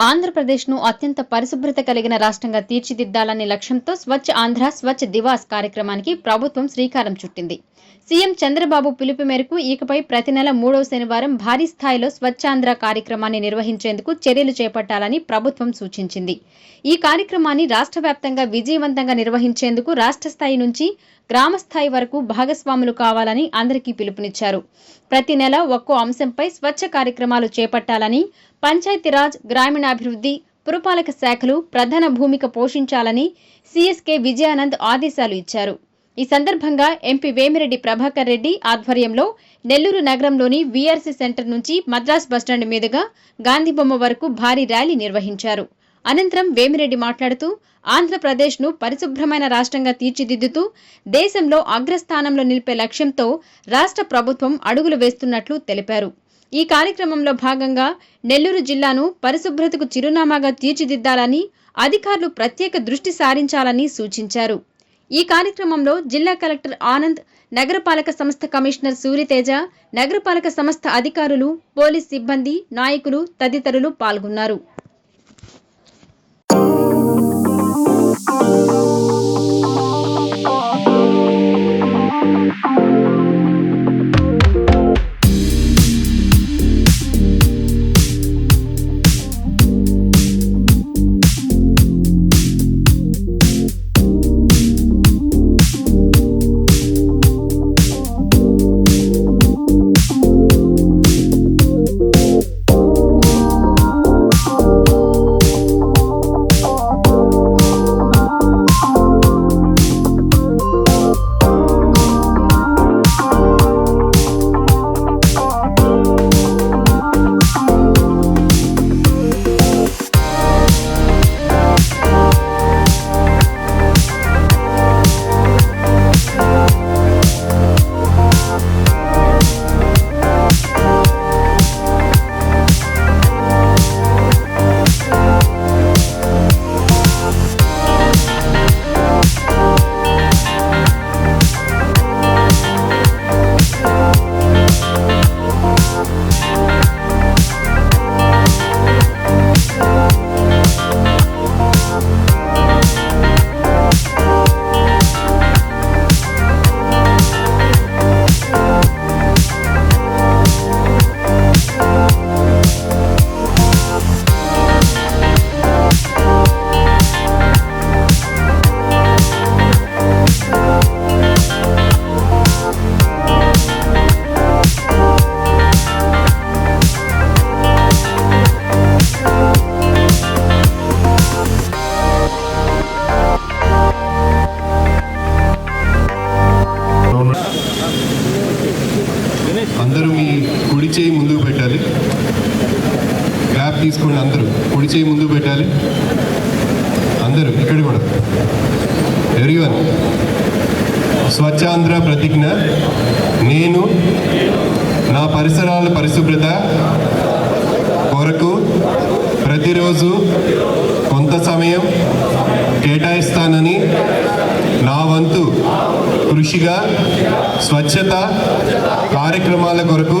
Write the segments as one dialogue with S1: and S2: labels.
S1: ఆంధ్రప్రదేశ్ను అత్యంత పరిశుభ్రత కలిగిన రాష్ట్రంగా తీర్చిదిద్దాలనే లక్ష్యంతో స్వచ్ఛ ఆంధ్ర స్వచ్ఛ దివాస్ కార్యక్రమానికి ప్రభుత్వం శ్రీకారం చుట్టింది. సీఎం చంద్రబాబు పిలుపు మేరకు ఇకపై ప్రతి నెల మూడవ శనివారం భారీ స్థాయిలో స్వచ్ఛాంధ్ర కార్యక్రమాన్ని నిర్వహించేందుకు చర్యలు చేపట్టాలని ప్రభుత్వం సూచించింది. ఈ కార్యక్రమాన్ని రాష్ట్ర వ్యాప్తంగా విజయవంతంగా నిర్వహించేందుకు రాష్ట్ర స్థాయి నుంచి గ్రామ స్థాయి వరకు భాగస్వాములు కావాలని అందరికీ పిలుపునిచ్చారు. ప్రతి నెల ఒక్కో అంశంపై స్వచ్ఛ కార్యక్రమాలు చేపట్టాలని పంచాయతీరాజ్ గ్రామీణాభివృద్ధి పురపాలక శాఖలు ప్రధాన భూమిక పోషించాలని సీఎస్కే విజయానంద్ ఆదేశాలు ఇచ్చారు. ఈ సందర్భంగా ఎంపీ వేమిరెడ్డి ప్రభాకర్ రెడ్డి ఆధ్వర్యంలో నెల్లూరు నగరంలోని వీఆర్సీ సెంటర్ నుంచి మద్రాస్ బస్టాండ్ మీదుగా గాంధీబొమ్మ వరకు భారీ ర్యాలీ నిర్వహించారు. అనంతరం వేమిరెడ్డి మాట్లాడుతూ ఆంధ్రప్రదేశ్ను పరిశుభ్రమైన రాష్ట్రంగా తీర్చిదిద్దుతూ దేశంలో అగ్రస్థానంలో నిలిపే లక్ష్యంతో రాష్ట్ర ప్రభుత్వం అడుగులు వేస్తున్నట్లు తెలిపారు. ఈ కార్యక్రమంలో భాగంగా నెల్లూరు జిల్లాను పరిశుభ్రతకు చిరునామాగా తీర్చిదిద్దాలని అధికారులు ప్రత్యేక దృష్టి సారించాలని సూచించారు. ఈ కార్యక్రమంలో జిల్లా కలెక్టర్ ఆనంద్ నగరపాలక సంస్థ కమిషనర్ సూర్యతేజ నగరపాలక సంస్థ అధికారులు పోలీస్ సిబ్బంది నాయకులు తదితరులు పాల్గొన్నారు.
S2: చేయి ముందు పెట్టాలి. అందరూ ఇక్కడ కూడా. ఎవరివన్ స్వచ్ఛాంధ్ర ప్రతిజ్ఞ. నేను నా పరిసరాల పరిశుభ్రత కొరకు ప్రతిరోజు కొంత సమయం కేటాయిస్తానని నా వంతు కృషిగా స్వచ్ఛత కార్యక్రమాల కొరకు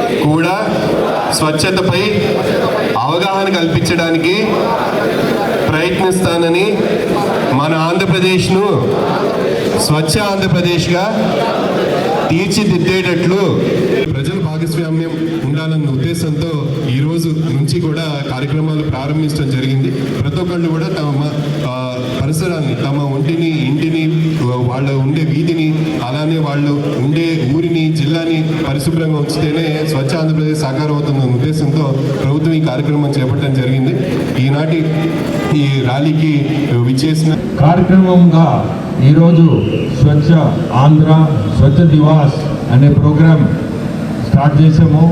S2: కూడా స్వచ్ఛతపై అవగాహన కల్పించడానికి ప్రయత్నిస్తానని మన ఆంధ్రప్రదేశ్ను స్వచ్ఛ ఆంధ్రప్రదేశ్గా తీర్చిదిద్దేటట్లు ప్రజల భాగస్వామ్యం ఉండాలన్న ఉద్దేశంతో ఈ రోజు నుంచి కూడా కార్యక్రమాలు ప్రారంభించడం జరిగింది. ప్రతి ఒక్కళ్ళు కూడా తమ పరిసరాన్ని తమ ఒంటిని ఇంటిని వాళ్ళు ఉండే వీధిని అలానే వాళ్ళు ఉండే ఊరిని జిల్లాని పరిశుభ్రంగా ఉంచితేనే స్వచ్ఛ ఆంధ్రప్రదేశ్ సాకారం అవుతుందన్న ఉద్దేశంతో ప్రభుత్వం ఈ కార్యక్రమం చేపట్టడం జరిగింది. ఈనాటి ఈ ర్యాలీకి విచ్చేసిన
S3: కార్యక్రమంగా ఈరోజు స్వచ్ఛ ఆంధ్ర స్వచ్ఛ దివాస్ అనే ప్రోగ్రాం స్టార్ట్ చేసాము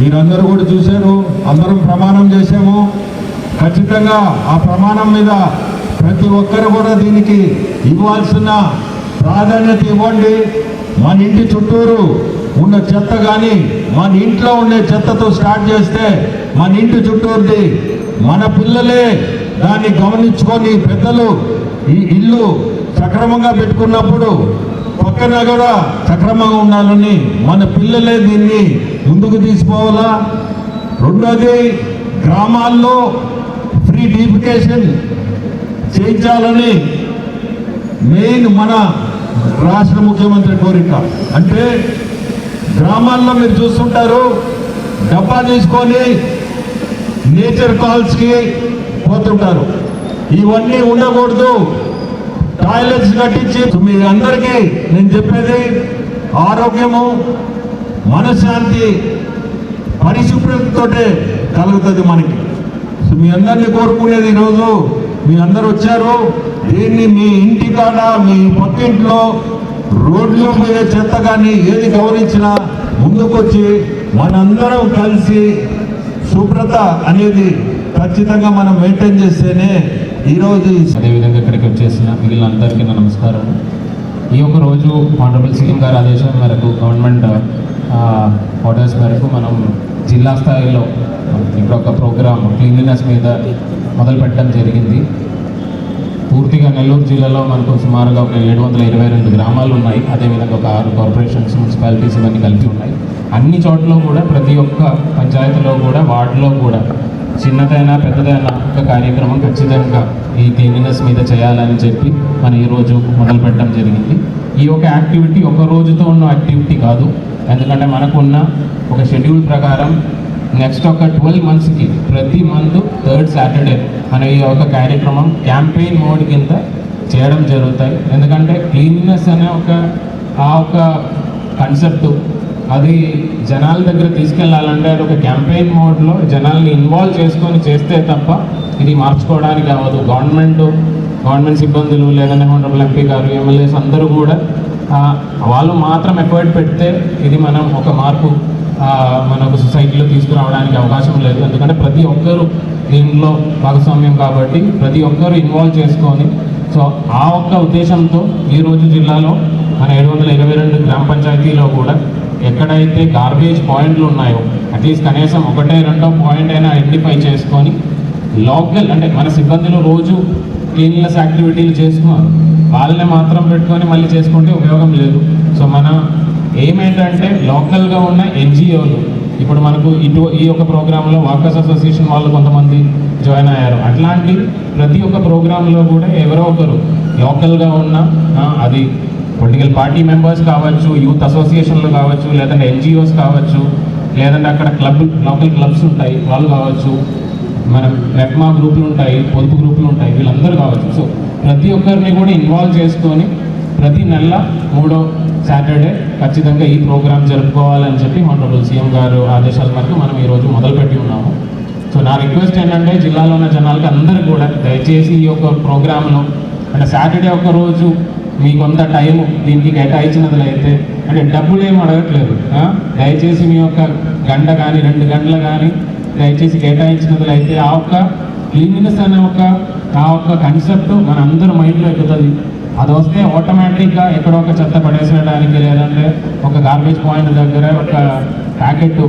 S3: మీరందరూ కూడా చూశారు అందరం ప్రమాణం చేశాము. ఖచ్చితంగా ఆ ప్రమాణం మీద ప్రతి ఒక్కరు కూడా దీనికి ఇవ్వాల్సిన ప్రాధాన్యత ఇవ్వండి. మన ఇంటి చుట్టూరు ఉన్న చెత్త కానీ మన ఇంట్లో ఉండే చెత్తతో స్టార్ట్ చేస్తే మన ఇంటి చుట్టూరుది. మన పిల్లలే దాన్ని గమనించుకొని పెద్దలు ఈ ఇల్లు సక్రమంగా పెట్టుకున్నప్పుడు పక్కన కూడా సక్రమంగా ఉండాలని మన పిల్లలే దీన్ని ముందుకు తీసుకోవాలా? రెండోది గ్రామాల్లో ఫ్రీ డీపికేషన్ చేయించాలని మెయిన్ మన రాష్ట్ర ముఖ్యమంత్రి కోరిక. అంటే గ్రామాల్లో మీరు చూస్తుంటారు డబ్బా తీసుకొని నేచర్ కాల్స్కి పోతుంటారు. ఇవన్నీ ఉండకూడదు. టాయిలెట్స్ కట్టించి మీ అందరికీ నేను చెప్పేది ఆరోగ్యము మనశ్శాంతి పరిశుభ్రతతోటే కలుగుతుంది మనకి. మీ అందరినీ కోరుకునేది ఈరోజు మీ అందరు వచ్చారు. దీన్ని మీ ఇంటి కాడ మీ పక్కింట్లో రోడ్లు పోయే చెత్త కానీ ఏది గౌరవించినా ముందుకొచ్చి మనందరం కలిసి శుభ్రత అనేది ఖచ్చితంగా మనం మెయింటైన్ చేస్తేనే ఈరోజు
S4: అదేవిధంగా ఇక్కడికి వచ్చేసిన మిగిలిన అందరికీ నా నమస్కారం. ఈ ఒక రోజు ఆనరబుల్ సీఎం గారి ఆదేశం మేరకు గవర్నమెంట్ ఆర్డర్స్ మేరకు మనం జిల్లా స్థాయిలో ఇక్కడ ఒక ప్రోగ్రామ్ క్లీన్లీనెస్ మీద మొదలు పెట్టడం జరిగింది. పూర్తిగా నెల్లూరు జిల్లాలో మనకు సుమారుగా ఒక ఏడు వందల ఇరవై రెండు గ్రామాలు ఉన్నాయి. అదేవిధంగా ఒక ఆరు కార్పొరేషన్స్ మున్సిపాలిటీస్ ఇవన్నీ కలిపి ఉన్నాయి. అన్ని చోట్ల కూడా ప్రతి ఒక్క పంచాయతీలో కూడా వార్డులో కూడా చిన్నదైనా పెద్దదైనా ఒక కార్యక్రమం ఖచ్చితంగా ఈ క్లీనినెస్ మీద చేయాలని చెప్పి మనం ఈరోజు మొదలు పెట్టడం జరిగింది. ఈ యొక్క యాక్టివిటీ ఒక రోజుతో ఉన్న యాక్టివిటీ కాదు. ఎందుకంటే మనకున్న ఒక షెడ్యూల్ ప్రకారం నెక్స్ట్ ఒక ట్వెల్వ్ మంత్స్కి ప్రతి మంత్ థర్డ్ సాటర్డే మన ఈ ఒక కార్యక్రమం క్యాంపెయిన్ మోడ్ కింద చేయడం జరుగుతాయి. ఎందుకంటే క్లీన్నెస్ అనే ఒక ఆ ఒక కన్సెప్ట్ అది జనాల దగ్గర తీసుకెళ్ళాలంటే అది ఒక క్యాంపెయిన్ మోడ్లో జనాల్ని ఇన్వాల్వ్ చేసుకొని చేస్తే తప్ప ఇది మార్చుకోవడానికి అవ్వదు. గవర్నమెంట్ గవర్నమెంట్ సిబ్బందులు లేదంటే హోనరబుల్ ఎంపీ గారు ఎమ్మెల్యేస్ అందరూ కూడా వాళ్ళు మాత్రం ఎఫర్ట్ పెడితే ఇది మనం ఒక మార్పు మన ఒక సొసైటీలో తీసుకురావడానికి అవకాశం లేదు. ఎందుకంటే ప్రతి ఒక్కరు దీనిలో భాగస్వామ్యం కాబట్టి ప్రతి ఒక్కరు ఇన్వాల్వ్ చేసుకొని సో ఆ ఒక్క ఉద్దేశంతో ఈరోజు జిల్లాలో మన ఏడు వందల ఇరవై రెండు గ్రామ పంచాయతీలో కూడా ఎక్కడైతే గార్బేజ్ పాయింట్లు ఉన్నాయో అట్లీస్ట్ కనీసం ఒకటే రెండో పాయింట్ అయినా ఐడెంటిఫై చేసుకొని లోకల్ అంటే మన సిబ్బందులు రోజు క్లీన్లెస్ యాక్టివిటీలు చేస్తున్నారు. వాళ్ళని మాత్రం పెట్టుకొని మళ్ళీ చేసుకుంటే ఉపయోగం లేదు. సో మన ఏమేంటంటే లోకల్గా ఉన్న ఎన్జిఓలు ఇప్పుడు మనకు ఇటు ఈ యొక్క ప్రోగ్రాంలో వాకర్స్ అసోసియేషన్ వాళ్ళు కొంతమంది జాయిన్ అయ్యారు. అట్లాంటి ప్రతి ఒక్క ప్రోగ్రాంలో కూడా ఎవరో ఒకరు లోకల్గా ఉన్న అది పొలిటికల్ పార్టీ మెంబర్స్ కావచ్చు యూత్ అసోసియేషన్లు కావచ్చు లేదంటే ఎన్జిఓస్ కావచ్చు లేదంటే అక్కడ క్లబ్ లోకల్ క్లబ్స్ ఉంటాయి వాళ్ళు కావచ్చు మన మెప్మా గ్రూపులు ఉంటాయి పొదుపు గ్రూపులు ఉంటాయి వీళ్ళందరూ కావచ్చు. సో ప్రతి ఒక్కరిని కూడా ఇన్వాల్వ్ చేసుకొని ప్రతి నెల మూడో సాటర్డే ఖచ్చితంగా ఈ ప్రోగ్రామ్ జరుపుకోవాలని చెప్పి హానరబుల్ సీఎం గారు ఆదేశాల మేరకు మనం ఈరోజు మొదలుపెట్టి ఉన్నాము. సో నా రిక్వెస్ట్ ఏంటంటే జిల్లాలో ఉన్న జనాలకి అందరూ కూడా దయచేసి ఈ యొక్క ప్రోగ్రామ్ను అంటే సాటర్డే ఒక రోజు మీ కొంత టైం దీనికి కేటాయించినట్లయితే అంటే డబ్బులు ఏం అడగట్లేదు. దయచేసి మీ యొక్క గంట కానీ రెండు గంటలు కానీ దయచేసి కేటాయించినట్లయితే ఆ ఒక్క క్లీన్లీనెస్ అనే ఒక ఆ ఒక కన్సెప్ట్ మన అందరి మైండ్లో ఎక్కుతుంది. అది వస్తే ఆటోమేటిక్గా ఎక్కడో ఒక చెత్త పడేసేయడానికి లేదంటే ఒక గార్బేజ్ పాయింట్ దగ్గర ఒక ప్యాకెట్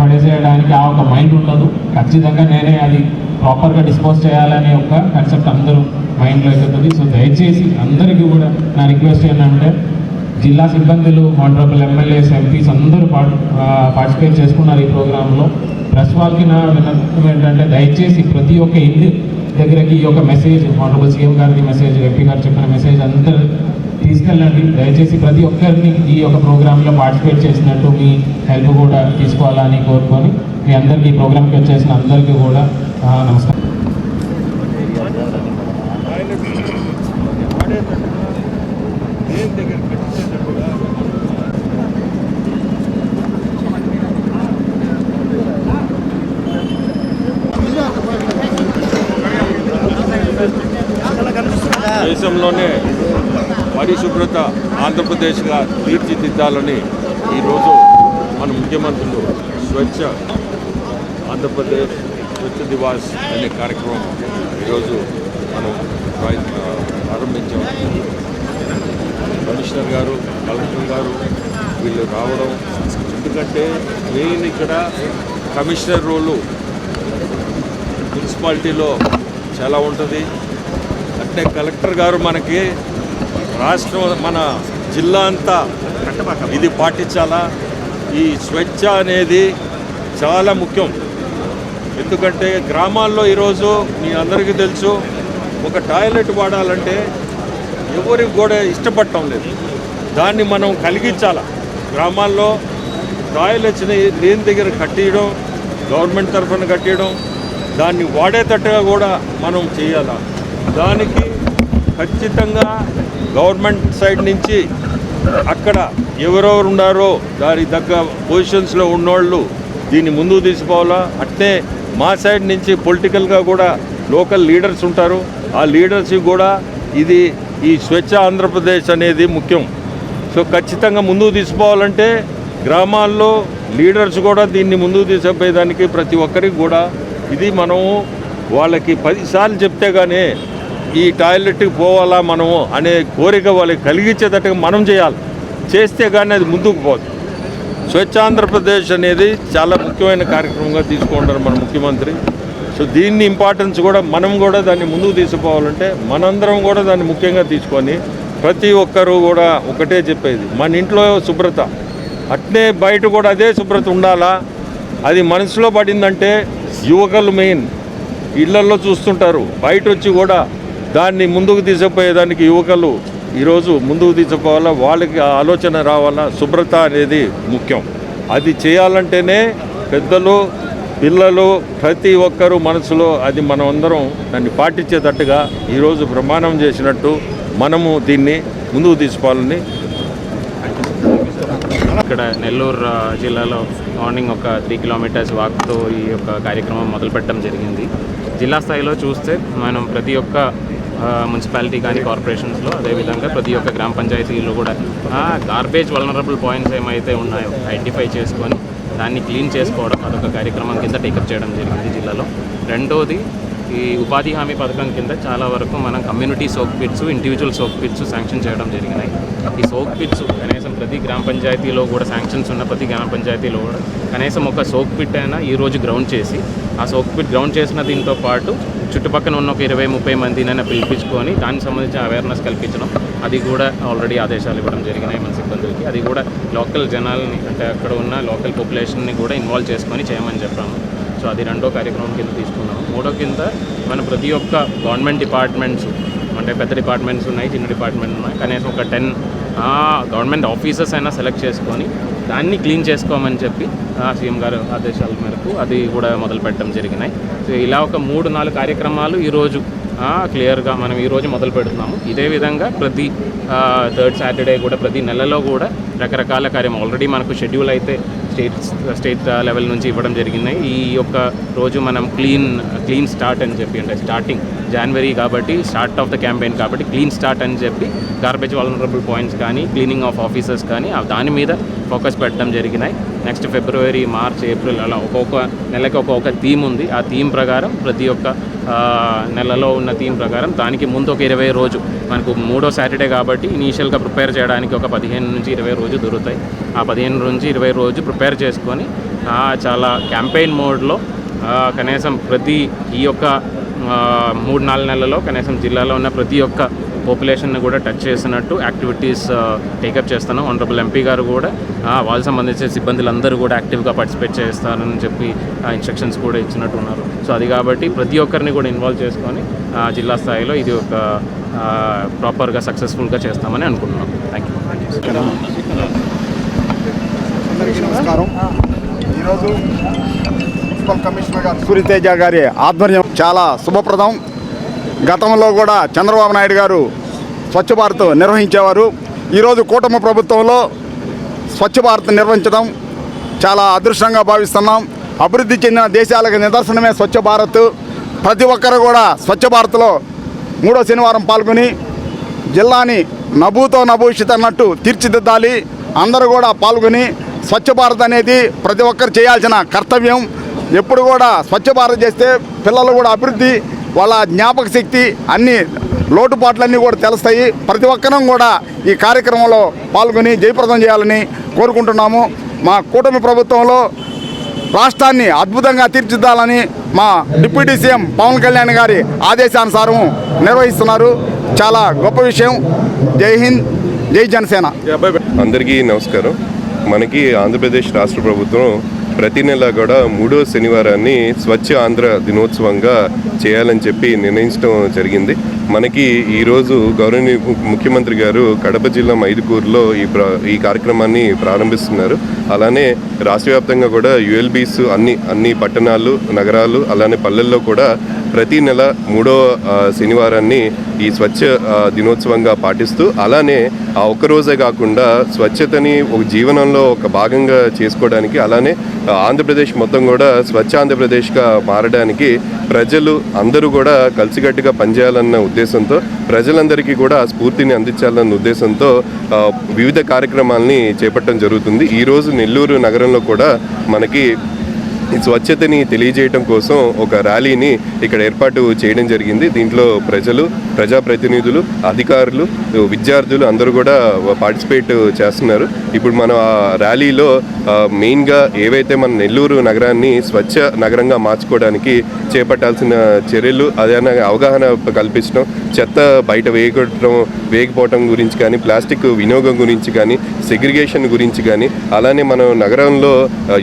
S4: పడేసేయడానికి ఆ ఒక మైండ్ ఉండదు. ఖచ్చితంగా నేనే అది ప్రాపర్గా డిస్పోజ్ చేయాలనే ఒక కన్సెప్ట్ అందరూ మైండ్లో ఎక్కుతుంది. సో దయచేసి అందరికీ కూడా నా రిక్వెస్ట్ ఏంటంటే జిల్లా సిబ్బందులు ఆనరబుల్ ఎమ్మెల్యేస్ ఎంపీస్ అందరూ పార్టిసిపేట్ చేసుకున్నారు ఈ ప్రోగ్రాంలో. ప్రెస్ వాళ్ళకి నా విన్నపం ఏంటంటే దయచేసి ప్రతి ఒక్క ఇంటి దగ్గరకి ఈ యొక్క మెసేజ్ ఆనరబుల్ సీఎం గారికి మెసేజ్ ఎంపీ గారు చెప్పిన మెసేజ్ అందరూ తీసుకెళ్ళండి. దయచేసి ప్రతి ఒక్కరిని ఈ యొక్క ప్రోగ్రాంలో పార్టిసిపేట్ చేసినట్టు మీ హెల్ప్ కూడా తీసుకోవాలని కోరుకొని మీ అందరికీ ఈ ప్రోగ్రామ్కి వచ్చేసిన అందరికీ కూడా నమస్కారం.
S5: దేశంలోనే పరిశుభ్రత ఆంధ్రప్రదేశ్గా తీర్చిదిద్దాలని ఈరోజు మన ముఖ్యమంత్రులు స్వచ్ఛ ఆంధ్రప్రదేశ్ స్వచ్ఛ దివాస్ అనే కార్యక్రమం ఈరోజు మనం ప్రారంభించాం. కమిషనర్ గారు కలెక్టర్ గారు వీళ్ళు రావడం ఎందుకంటే మెయిన్ ఇక్కడ కమిషనర్ రోలు మున్సిపాలిటీలో చాలా ఉంటుంది. అంటే కలెక్టర్ గారు మనకి రాష్ట్రం మన జిల్లా అంతా ఇది పాటించాలా? ఈ స్వచ్ఛ అనేది చాలా ముఖ్యం. ఎందుకంటే గ్రామాల్లో ఈరోజు మీ అందరికీ తెలుసు ఒక టాయిలెట్ వాడాలంటే ఎవరికి కూడా ఇష్టపడటం లేదు. దాన్ని మనం కలిగించాల? గ్రామాల్లో టాయిలెట్స్ని లేని దగ్గర కట్టియడం గవర్నమెంట్ తరఫున కట్టియడం దాన్ని వాడేటట్టుగా కూడా మనం చేయాల? దానికి ఖచ్చితంగా గవర్నమెంట్ సైడ్ నుంచి అక్కడ ఎవరెవరు ఉన్నారో దాని తగ్గ పొజిషన్స్లో ఉన్నోళ్ళు దీన్ని ముందుకు తీసుకోవాలా అట్నే మా సైడ్ నుంచి పొలిటికల్గా కూడా లోకల్ లీడర్స్ ఉంటారు. ఆ లీడర్స్ కూడా ఇది ఈ స్వచ్ఛ ఆంధ్రప్రదేశ్ అనేది ముఖ్యం. సో ఖచ్చితంగా ముందుకు తీసుకోవాలంటే గ్రామాల్లో లీడర్స్ కూడా దీన్ని ముందుకు తీసుకుపోయేదానికి ప్రతి ఒక్కరికి కూడా ఇది మనము వాళ్ళకి పదిసార్లు చెప్తే కానీ ఈ టాయిలెట్కి పోవాలా మనము అనే కోరిక వాళ్ళకి కలిగించేటట్టుగా మనం చేయాలి. చేస్తే కానీ అది ముందుకు పోదు. స్వచ్ఛాంధ్రప్రదేశ్ అనేది చాలా ముఖ్యమైన కార్యక్రమంగా తీసుకుంటారు మన ముఖ్యమంత్రి. సో దీన్ని ఇంపార్టెన్స్ కూడా మనం కూడా దాన్ని ముందుకు తీసుకుపోవాలంటే మనందరం కూడా దాన్ని ముఖ్యంగా తీసుకొని ప్రతి ఒక్కరూ కూడా ఒకటే చెప్పేది మన ఇంట్లో శుభ్రత. అట్నే బయట కూడా అదే శుభ్రత ఉండాలా? అది మనసులో పడిందంటే యువకులు మెయిన్. ఇళ్ళల్లో చూస్తుంటారు. బయట వచ్చి కూడా దాన్ని ముందుకు తీసుకుపోయేదానికి యువకులు ఈరోజు ముందుకు తీసుకుపోవాలా? వాళ్ళకి ఆలోచన రావాలా? శుభ్రత అనేది ముఖ్యం. అది చేయాలంటేనే పెద్దలు పిల్లలు ప్రతి ఒక్కరూ మనసులో అది మనం అందరం దాన్ని పాటించేటట్టుగా ఈరోజు ప్రమాణం చేసినట్టు మనము దీన్ని ముందుకు తీసుకోవాలని
S4: ఇక్కడ నెల్లూరు జిల్లాలో మార్నింగ్ ఒక త్రీ కిలోమీటర్స్ వాక్తో ఈ యొక్క కార్యక్రమం మొదలుపెట్టడం జరిగింది. జిల్లా స్థాయిలో చూస్తే మనం ప్రతి ఒక్క మున్సిపాలిటీ కానీ కార్పొరేషన్స్లో అదేవిధంగా ప్రతి ఒక్క గ్రామ పంచాయతీలో కూడా గార్బేజ్ వలనరబుల్ పాయింట్స్ ఏమైతే ఉన్నాయో ఐడెంటిఫై చేసుకొని దాన్ని క్లీన్ చేసుకోవడం అదొక కార్యక్రమం కింద టేకప్ చేయడం జరిగింది జిల్లాలో. రెండోది ఈ ఉపాధి హామీ పథకం కింద చాలా వరకు మనం community soak pits individual soak pits sanction చేయడం జరిగినాయి. ఈ సోక్ పిట్స్ కనీసం ప్రతి గ్రామ పంచాయతీలో కూడా శాంక్షన్స్ ఉన్న ప్రతి గ్రామ పంచాయతీలో కూడా కనీసం ఒక సోక్ పిట్ అయినా ఈరోజు గ్రౌండ్ చేసి ఆ సోక్ పిట్ గ్రౌండ్ చేసిన దీంతో పాటు చుట్టుపక్కల ఉన్న ఒక ఇరవై ముప్పై మందినైనా పిలిపించుకొని దానికి సంబంధించిన అవేర్నెస్ కల్పించడం అది కూడా ఆల్రెడీ ఆదేశాలు ఇవ్వడం జరిగినాయి మన సిబ్బందికి అది కూడా లోకల్ జనాల్ని అంటే అక్కడ ఉన్న లోకల్ పాపులేషన్ని కూడా ఇన్వాల్వ్ చేసుకొని చేయమని చెప్పాము. సో అది రెండో కార్యక్రమం కింద తీసుకున్నాం. మూడో కింద మన ప్రతి ఒక్క గవర్నమెంట్ డిపార్ట్మెంట్స్ అంటే పెద్ద డిపార్ట్మెంట్స్ ఉన్నాయి చిన్న డిపార్ట్మెంట్ ఉన్నాయి. కనీసం ఒక టెన్ గవర్నమెంట్ ఆఫీసర్స్ అయినా సెలెక్ట్ చేసుకొని దాన్ని క్లీన్ చేసుకోమని చెప్పి సీఎం గారు ఆదేశాల మేరకు అది కూడా మొదలు పెట్టడం జరిగినాయి. సో ఇలా ఒక మూడు నాలుగు కార్యక్రమాలు ఈరోజు క్లియర్గా మనం ఈరోజు మొదలు పెడుతున్నాము. ఇదే విధంగా ప్రతి థర్డ్ సాటర్డే కూడా ప్రతి నెలలో కూడా రకరకాల కార్యం ఆల్రెడీ మనకు షెడ్యూల్ అయితే స్టేట్ స్టేట్ లెవెల్ నుంచి ఇవ్వడం జరిగింది. ఈ యొక్క రోజు మనం క్లీన్ క్లీన్ స్టార్ట్ అని చెప్పి అంటే స్టార్టింగ్ జనవరి కాబట్టి స్టార్ట్ ఆఫ్ ద క్యాంపెయిన్ కాబట్టి క్లీన్ స్టార్ట్ అని చెప్పి గార్బేజ్ వాలనరబుల్ పాయింట్స్ కానీ క్లీనింగ్ ఆఫ్ ఆఫీసర్స్ కానీ దాని మీద ఫోకస్ పెట్టడం జరిగినాయి. నెక్స్ట్ ఫిబ్రవరి మార్చ్ ఏప్రిల్ అలా ఒక్కొక్క నెలకి ఒక్కొక్క థీమ్ ఉంది. ఆ థీమ్ ప్రకారం ప్రతి ఒక్క నెలలో ఉన్న థీమ్ ప్రకారం దానికి ముందు ఒక ఇరవై రోజు మనకు మూడో సాటర్డే కాబట్టి ఇనీషియల్గా ప్రిపేర్ చేయడానికి ఒక పదిహేను నుంచి ఇరవై రోజు దొరుకుతాయి. ఆ పదిహేను నుంచి ఇరవై రోజు ప్రిపేర్ చేసుకొని చాలా క్యాంపెయిన్ మోడ్లో కనీసం ప్రతి ఈ యొక్క మూడు నాలుగు నెలల్లో కనీసం జిల్లాలో ఉన్న ప్రతి ఒక్క పాపులేషన్ని కూడా టచ్ చేసినట్టు యాక్టివిటీస్ టేకప్ చేస్తాను. ఆనరబుల్ ఎంపీ గారు కూడా ఆ, వాళ్ళకి సంబంధించిన సిబ్బందులందరూ కూడా యాక్టివ్గా పార్టిసిపేట్ చేస్తారని చెప్పి ఇన్స్ట్రక్షన్స్ కూడా ఇచ్చినట్టు ఉన్నారు. సో అది కాబట్టి ప్రతి ఒక్కరిని కూడా ఇన్వాల్వ్ చేసుకొని జిల్లా స్థాయిలో ఇది ఒక ప్రాపర్గా సక్సెస్ఫుల్గా చేస్తామని అనుకుంటున్నాం. థ్యాంక్ యూ
S6: అందరికీ నమస్కారం. ఈరోజు మున్సిపల్ కమిషనర్ గారు సూర్యతేజ గారి ఆధ్వర్యం చాలా శుభప్రదం. గతంలో కూడా చంద్రబాబు నాయుడు గారు స్వచ్ఛ భారత్ నిర్వహించేవారు. ఈరోజు కూటమి ప్రభుత్వంలో స్వచ్ఛ భారత్ నిర్వహించడం చాలా అదృష్టంగా భావిస్తున్నాం. అభివృద్ధి చెందిన దేశాలకు నిదర్శనమే స్వచ్ఛ భారత్. ప్రతి ఒక్కరు కూడా స్వచ్ఛ భారత్లో మూడో శనివారం పాల్గొని జిల్లాని నభూతో నభూషిత అన్నట్టు తీర్చిదిద్దాలి. అందరూ కూడా పాల్గొని స్వచ్ఛ భారత్ అనేది ప్రతి ఒక్కరు చేయాల్సిన కర్తవ్యం. ఎప్పుడు కూడా స్వచ్ఛ భారత్ చేస్తే పిల్లలు కూడా అభివృద్ధి వాళ్ళ జ్ఞాపక శక్తి అన్నీ లోటుపాట్లన్నీ కూడా తెలుస్తాయి. ప్రతి ఒక్కరం కూడా ఈ కార్యక్రమంలో పాల్గొని జయప్రదం చేయాలని కోరుకుంటున్నాము. మా కూటమి ప్రభుత్వంలో రాష్ట్రాన్ని అద్భుతంగా తీర్చిదిద్దాలని మా డిప్యూటీ సీఎం పవన్ కళ్యాణ్ గారి ఆదేశానుసారం నిర్వహిస్తున్నారు. చాలా గొప్ప విషయం. జై హింద్ జై జనసేన.
S2: అందరికీ నమస్కారం. మనకి ఆంధ్రప్రదేశ్ రాష్ట్ర ప్రభుత్వం ప్రతి నెల కూడా మూడో శనివారాన్ని స్వచ్ఛ ఆంధ్ర దినోత్సవంగా చేయాలని చెప్పి నిర్ణయించడం జరిగింది. మనకి ఈరోజు గౌరవనీయ ముఖ్యమంత్రి గారు కడప జిల్లా మైదుకూరులో ఈ ప్ర ఈ కార్యక్రమాన్ని ప్రారంభిస్తున్నారు. అలానే రాష్ట్ర వ్యాప్తంగా కూడా యుఎల్బీస్ అన్ని అన్ని పట్టణాలు నగరాలు అలానే పల్లెల్లో కూడా ప్రతి నెల మూడో శనివారాన్ని ఈ స్వచ్ఛ దినోత్సవంగా పాటిస్తూ అలానే ఆ ఒక్క రోజే కాకుండా స్వచ్ఛతని ఒక జీవనంలో ఒక భాగంగా చేసుకోవడానికి అలానే ఆంధ్రప్రదేశ్ మొత్తం కూడా స్వచ్ఛ ఆంధ్రప్రదేశ్గా మారడానికి ప్రజలు అందరూ కూడా కలిసికట్టుగా పనిచేయాలన్న ఉద్దేశంతో ప్రజలందరికీ కూడా స్ఫూర్తిని అందించాలన్న ఉద్దేశంతో వివిధ కార్యక్రమాల్ని చేపట్టడం జరుగుతుంది. ఈరోజు నెల్లూరు నగరంలో కూడా మనకి ఈ స్వచ్ఛతని తెలియజేయడం కోసం ఒక ర్యాలీని ఇక్కడ ఏర్పాటు చేయడం జరిగింది. దీంట్లో ప్రజలు ప్రజాప్రతినిధులు అధికారులు విద్యార్థులు అందరూ కూడా పార్టిసిపేట్ చేస్తున్నారు. ఇప్పుడు మనం ఆ ర్యాలీలో మెయిన్గా ఏవైతే మన నెల్లూరు నగరాన్ని స్వచ్ఛ నగరంగా మార్చుకోవడానికి చేపట్టాల్సిన చర్యలు అదే అవగాహన కల్పించడం చెత్త బయట వేయకూడటం వేయకపోవటం గురించి కానీ ప్లాస్టిక్ వినియోగం గురించి కానీ సెగ్రిగేషన్ గురించి కానీ అలానే మనం నగరంలో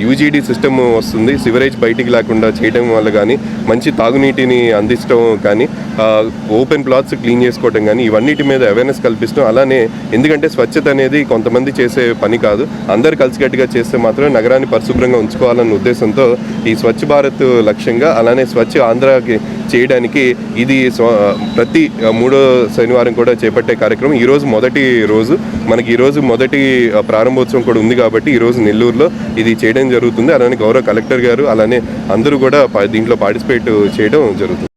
S2: యూజీడీ సిస్టమ్ వస్తుంది. సివరేజ్ బయటికి లేకుండా చేయడం వల్ల కానీ మంచి తాగునీటిని అందించడం కానీ ఓపెన్ ప్లాట్స్ క్లీన్ చేసుకోవడం కానీ ఇవన్నిటి మీద అవేర్నెస్ కల్పిస్తాం అలానే ఎందుకంటే స్వచ్ఛత అనేది కొంతమంది చేసే పని కాదు. అందరు కలిసికట్టుగా చేస్తే మాత్రం నగరాన్ని పరిశుభ్రంగా ఉంచుకోవాలన్న ఉద్దేశంతో ఈ స్వచ్ఛ భారత్ లక్ష్యంగా అలానే స్వచ్ఛ ఆంధ్రాకి చేయడానికి ఇది ప్రతి మూడో శనివారం కూడా చేపట్టే కార్యక్రమం. ఈరోజు మొదటి రోజు. మనకి ఈరోజు మొదటి ప్రారంభోత్సవం కూడా ఉంది కాబట్టి ఈరోజు నెల్లూరులో ఇది చేయడం జరుగుతుంది. అలానే గౌరవ కలెక్టర్ గారు అలానే అందరూ కూడా దీంట్లో పార్టిసిపేట్ చేయడం జరుగుతుంది.